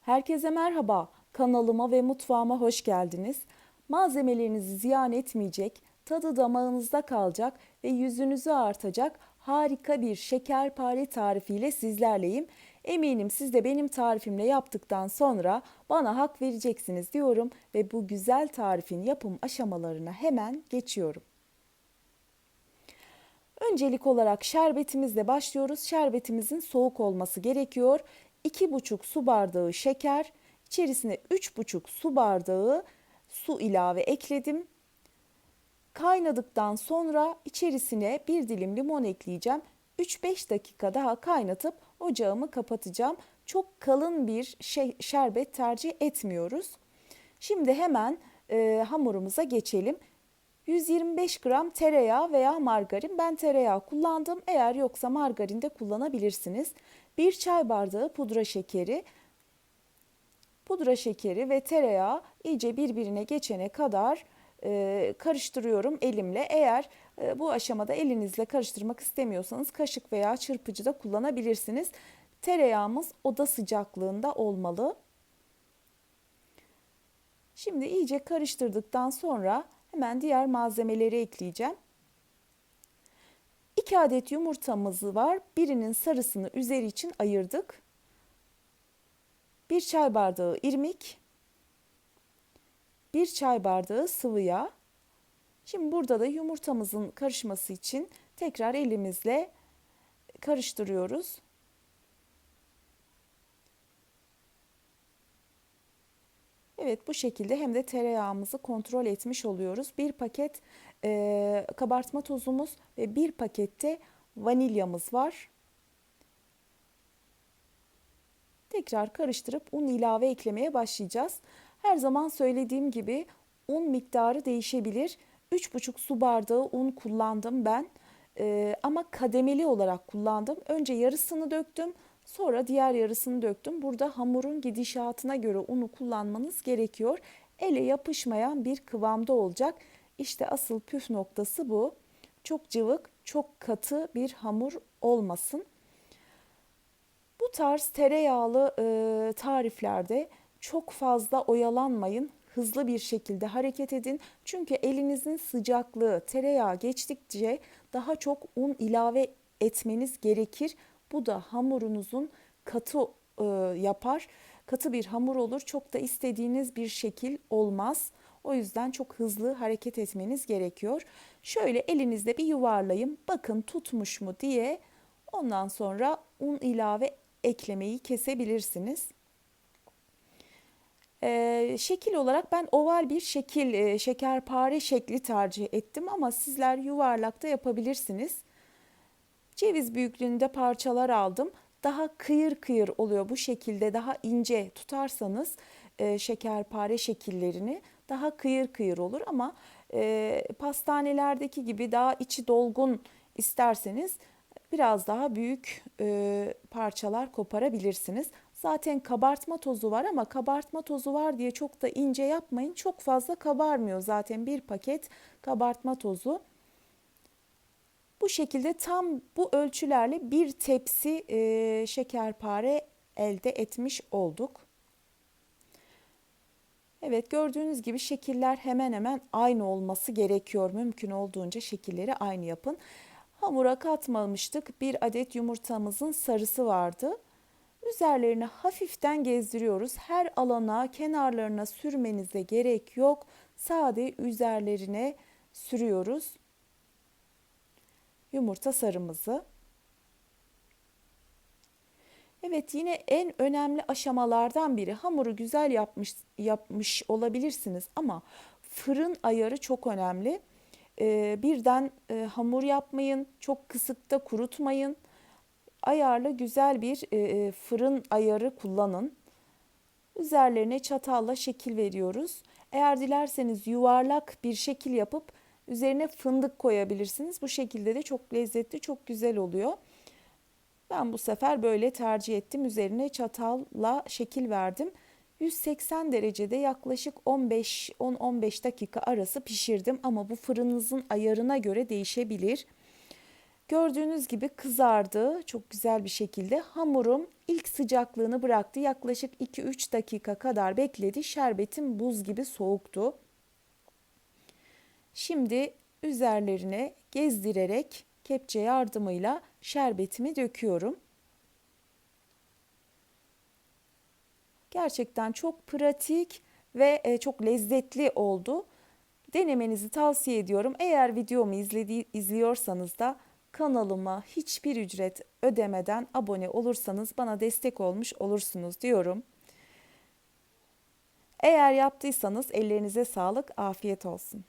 Herkese merhaba. Kanalıma ve mutfağıma hoş geldiniz. Malzemelerinizi ziyan etmeyecek, tadı damağınızda kalacak ve yüzünüzü artacak harika bir şekerpare tarifiyle sizlerleyim. Eminim siz de benim tarifimle yaptıktan sonra bana hak vereceksiniz diyorum ve bu güzel tarifin yapım aşamalarına hemen geçiyorum. Öncelik olarak şerbetimizle başlıyoruz. Şerbetimizin soğuk olması gerekiyor. 2,5 su bardağı şeker, içerisine 3,5 su bardağı su ilave ekledim. Kaynadıktan sonra içerisine bir dilim limon ekleyeceğim. 3-5 dakika daha kaynatıp ocağımı kapatacağım. Çok kalın bir şey, şerbet tercih etmiyoruz. Şimdi hemen e, hamurumuza geçelim. 125 gram tereyağı veya margarin. Ben tereyağı kullandım. Eğer yoksa margarin de kullanabilirsiniz. 1 çay bardağı pudra şekeri. Pudra şekeri ve tereyağı iyice birbirine geçene kadar e, karıştırıyorum elimle. Eğer e, bu aşamada elinizle karıştırmak istemiyorsanız kaşık veya çırpıcı da kullanabilirsiniz. Tereyağımız oda sıcaklığında olmalı. Şimdi iyice karıştırdıktan sonra hemen diğer malzemeleri ekleyeceğim. 2 adet yumurtamız var. Birinin sarısını üzeri için ayırdık. 1 çay bardağı irmik, 1 çay bardağı sıvı yağ. Şimdi burada da yumurtamızın karışması için tekrar elimizle karıştırıyoruz. Evet bu şekilde hem de tereyağımızı kontrol etmiş oluyoruz. Bir paket e, kabartma tozumuz ve bir pakette vanilyamız var. Tekrar karıştırıp un ilave eklemeye başlayacağız. Her zaman söylediğim gibi un miktarı değişebilir. 3,5 su bardağı un kullandım ben. Ee, ama kademeli olarak kullandım. Önce yarısını döktüm. Sonra diğer yarısını döktüm. Burada hamurun gidişatına göre unu kullanmanız gerekiyor. Ele yapışmayan bir kıvamda olacak. İşte asıl püf noktası bu. Çok cıvık, çok katı bir hamur olmasın. Bu tarz tereyağlı e, tariflerde çok fazla oyalanmayın. Hızlı bir şekilde hareket edin. Çünkü elinizin sıcaklığı tereyağı geçtikçe daha çok un ilave etmeniz gerekir. Bu da hamurunuzun katı e, yapar. Katı bir hamur olur. Çok da istediğiniz bir şekil olmaz. O yüzden çok hızlı hareket etmeniz gerekiyor. Şöyle elinizde bir yuvarlayın. Bakın tutmuş mu diye. Ondan sonra un ilave eklemeyi kesebilirsiniz. Ee, şekil olarak ben oval bir şekil, e, şekerpare şekli tercih ettim ama sizler yuvarlakta yapabilirsiniz. Ceviz büyüklüğünde parçalar aldım. Daha kıyır kıyır oluyor bu şekilde daha ince tutarsanız e, şekerpare şekillerini daha kıyır kıyır olur ama e, pastanelerdeki gibi daha içi dolgun isterseniz biraz daha büyük e, parçalar koparabilirsiniz. Zaten kabartma tozu var ama kabartma tozu var diye çok da ince yapmayın. Çok fazla kabarmıyor zaten bir paket kabartma tozu. Bu şekilde tam bu ölçülerle bir tepsi e, şekerpare elde etmiş olduk. Evet gördüğünüz gibi şekiller hemen hemen aynı olması gerekiyor. Mümkün olduğunca şekilleri aynı yapın. Hamura katmamıştık. Bir adet yumurtamızın sarısı vardı. Üzerlerine hafiften gezdiriyoruz. Her alana, kenarlarına sürmenize gerek yok. Sade üzerlerine sürüyoruz. Yumurta sarımızı. Evet yine en önemli aşamalardan biri hamuru güzel yapmış yapmış olabilirsiniz ama fırın ayarı çok önemli. Ee, birden e, hamur yapmayın, çok kısıkta kurutmayın. Ayarlı güzel bir e, e, fırın ayarı kullanın. Üzerlerine çatalla şekil veriyoruz. Eğer dilerseniz yuvarlak bir şekil yapıp üzerine fındık koyabilirsiniz. Bu şekilde de çok lezzetli, çok güzel oluyor. Ben bu sefer böyle tercih ettim. Üzerine çatalla şekil verdim. 180 derecede yaklaşık 15 10-15 dakika arası pişirdim ama bu fırınınızın ayarına göre değişebilir. Gördüğünüz gibi kızardı çok güzel bir şekilde. Hamurum ilk sıcaklığını bıraktı. Yaklaşık 2-3 dakika kadar bekledi. Şerbetim buz gibi soğuktu. Şimdi üzerlerine gezdirerek kepçe yardımıyla şerbetimi döküyorum. Gerçekten çok pratik ve e, çok lezzetli oldu. Denemenizi tavsiye ediyorum. Eğer videomu izledi, izliyorsanız da kanalıma hiçbir ücret ödemeden abone olursanız bana destek olmuş olursunuz diyorum. Eğer yaptıysanız ellerinize sağlık, afiyet olsun.